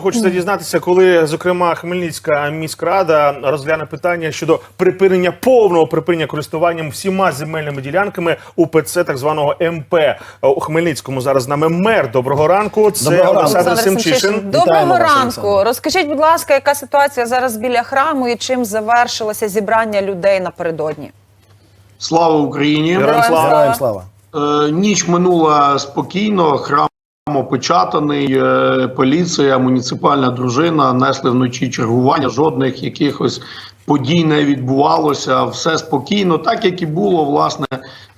Хочеться дізнатися, коли зокрема Хмельницька міськрада розгляне питання щодо припинення повного припинення користуванням всіма земельними ділянками УПЦ так званого МП у Хмельницькому. Зараз з нами мер. Доброго ранку. Це Доброго ранку. Олександр Семчишин. Доброго ранку. Розкажіть, будь ласка, яка ситуація зараз біля храму і чим завершилося зібрання людей напередодні? Слава Україні! Героям Героям слава. Героям слава. Е, ніч минула спокійно. Храм опечатаний. Е, поліція, муніципальна дружина несли вночі чергування. Жодних якихось подій не відбувалося. Все спокійно, так як і було власне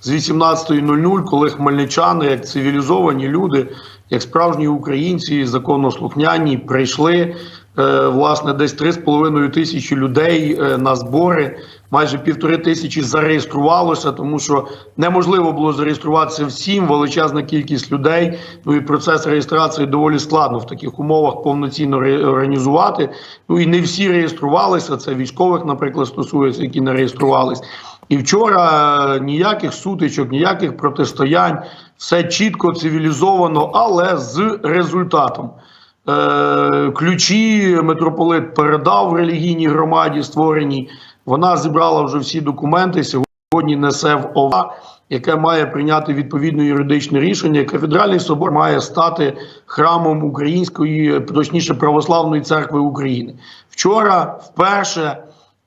з 18.00, коли хмельничани, як цивілізовані люди, як справжні українці, законослухняні, прийшли. Е, Власне, десь 3,5 тисячі людей е, на збори. Майже півтори тисячі зареєструвалося, тому що неможливо було зареєструватися всім. Величезна кількість людей. Ну і процес реєстрації доволі складно в таких умовах повноцінно організувати. Ну і не всі реєструвалися. Це військових, наприклад, стосується, які не реєструвались. І вчора е, ніяких сутичок, ніяких протистоянь, все чітко, цивілізовано, але з результатом. Е, ключі митрополит передав релігійній громаді створеній. Вона зібрала вже всі документи. Сьогодні несе в ОВА, яке має прийняти відповідне юридичне рішення. Кафедральний собор має стати храмом української, точніше православної церкви України. Вчора вперше.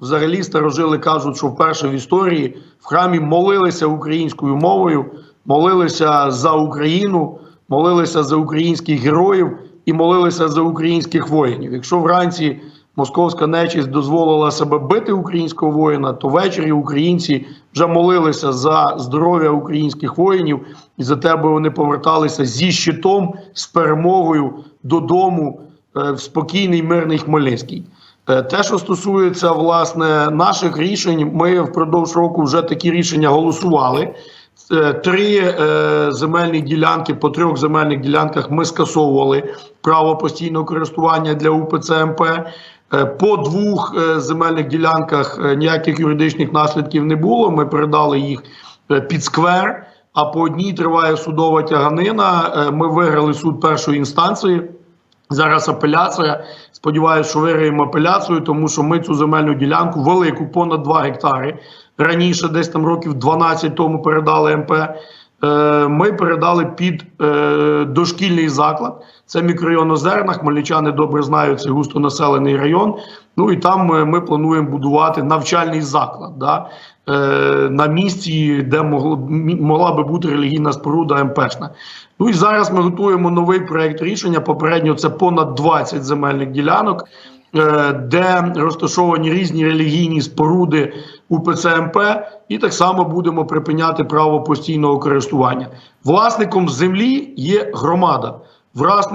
Взагалі старожили кажуть, що вперше в історії в храмі молилися українською мовою, молилися за Україну, молилися за українських героїв і молилися за українських воїнів. Якщо вранці московська нечість дозволила себе бити українського воїна, то ввечері українці вже молилися за здоров'я українських воїнів і за те, аби вони поверталися зі щитом, з перемогою додому е, в спокійний мирний Хмельницький. Е, Те, що стосується власне наших рішень, ми впродовж року вже такі рішення голосували. Е, Три е, земельні ділянки по трьох земельних ділянках ми скасовували право постійного користування для УПЦ МП. Е, По двох земельних ділянках ніяких юридичних наслідків не було. Ми передали їх під сквер. А по одній триває судова тяганина. Ми виграли суд першої інстанції. Зараз апеляція. Сподіваюся, що виграємо апеляцію, тому що ми цю земельну ділянку велику, понад 2 гектари. Раніше, десь там років 12 тому передали МП. Е, Ми передали під е, дошкільний заклад. Це мікрорайон Озерна. Хмельничани добре знають цей густонаселений район. Ну і там е, ми плануємо будувати навчальний заклад. Да? На місці, де могло, могла би бути релігійна споруда МПшна. Ну і зараз ми готуємо новий проект рішення. Попередньо це понад 20 земельних ділянок, де розташовані різні релігійні споруди УПЦ МП, і так само будемо припиняти право постійного користування. Власником землі є громада.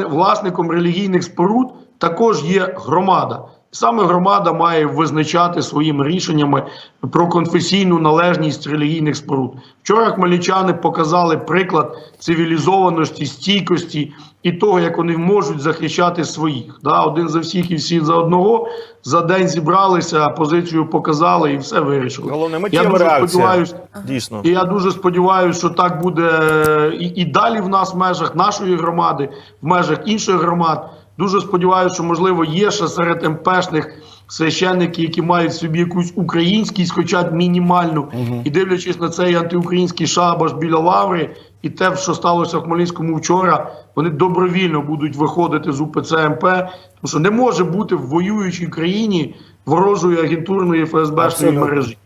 Власником релігійних споруд також є громада. Саме громада має визначати своїми рішеннями про конфесійну належність релігійних споруд. Вчора хмельничани показали приклад цивілізованості, стійкості і того, як вони можуть захищати своїх. Да, один за всіх і всі за одного. За день зібралися, позицію показали і все вирішили. Головне Я миттєва дуже реакція. сподіваюся, Дійсно. і я дуже сподіваюся, що так буде е, і, і далі в нас в межах нашої громади, в межах інших громад. Дуже сподіваюся, що можливо є ще серед МПшних священники, які мають в собі якусь українськість, хоча б мінімальну, і дивлячись на цей антиукраїнський шабаш біля лаври, і те, що сталося в Хмельницькому вчора, вони добровільно будуть виходити з УПЦ МП, тому що не може бути в воюючій країні ворожої агентурної ФСБшної мережі.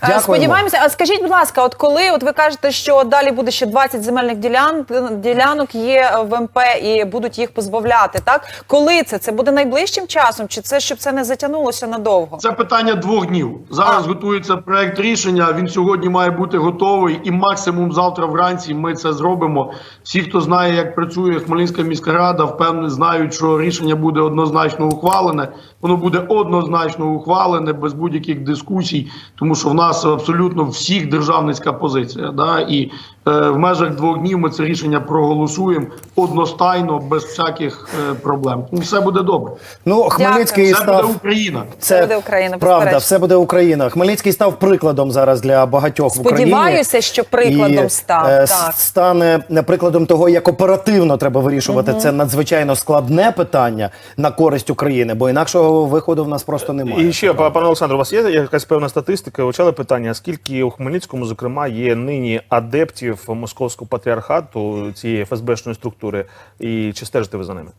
Дякуємо. Сподіваємося, а скажіть, будь ласка, от коли от ви кажете, що далі буде ще 20 земельних ділян, ділянок є в МП і будуть їх позбавляти, так? Коли це? Це буде найближчим часом, чи це щоб це не затягнулося надовго? Це питання двох днів. Зараз готується проект рішення. Він сьогодні має бути готовий, і максимум завтра вранці ми це зробимо. Всі, хто знає, як працює Хмельницька міська рада, впевнений, знають, що рішення буде однозначно ухвалене. Воно буде однозначно ухвалене без будь-яких дискусій, тому що в нас абсолютно всіх державницька позиція. Да? І в межах двох днів ми це рішення проголосуємо одностайно, без всяких е, проблем. Ну, все буде добре. Ну, Хмельницький Все буде став Україна. Все буде Україна, правда, безперечно. все буде Україна. Хмельницький став прикладом зараз для багатьох в Україні. Сподіваюся, що прикладом І, став, е, так. стане е, прикладом того, як оперативно треба вирішувати це надзвичайно складне питання на користь України, бо інакшого виходу в нас просто немає. І ще, па- пане Олександр, у вас є якась певна статистика? Вивчали питання, скільки у Хмельницькому, зокрема, є нині адептів московського патріархату цієї ФСБшної структури, і чи стежите ви за ними?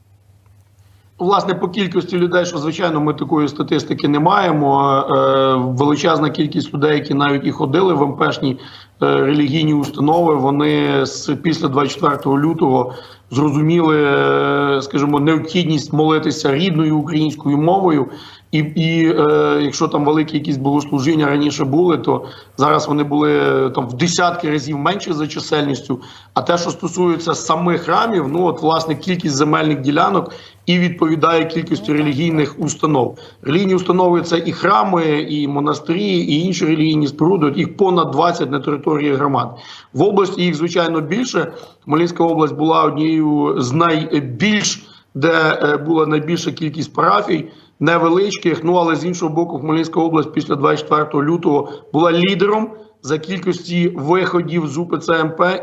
Власне, по кількості людей, що звичайно ми такої статистики не маємо. Е, величезна кількість людей, які навіть і ходили в МПшні е, релігійні установи, вони з після 24 лютого зрозуміли, е, скажімо, необхідність молитися рідною українською мовою. І, і е, якщо там великі якісь богослужіння раніше були, то зараз вони були е, там в десятки разів менші за чисельністю. А те, що стосується самих храмів, ну от власне кількість земельних ділянок і відповідає кількості релігійних установ. Релігійні установи це і храми, і монастирі, і інші релігійні споруди. Їх понад 20 на території громад. В області їх звичайно більше. Хмельницька область була однією з найбільш де е, була найбільша кількість парафій, невеличких. Ну але з іншого боку, Хмельницька область після 24 лютого була лідером за кількості виходів з УПЦ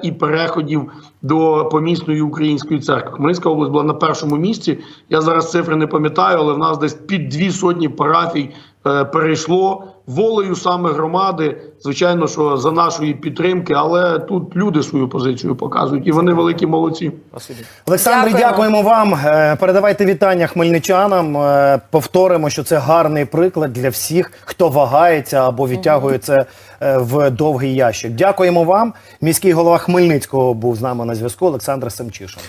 і переходів до помісної української церкви. Хмельницька область була на першому місці. Я зараз цифри не пам'ятаю, але в нас десь під дві сотні парафій перейшло волею саме громади. Звичайно, що за нашої підтримки, але тут люди свою позицію показують, і вони великі молодці. Олександр, Дякуємо. дякуємо вам. Е, Передавайте вітання хмельничанам. Е, Повторимо, що це гарний приклад для всіх, хто вагається або відтягує це е, в довгий ящик. Дякуємо вам. Міський голова Хмельницького був з нами на зв'язку. Олександр Семчишин.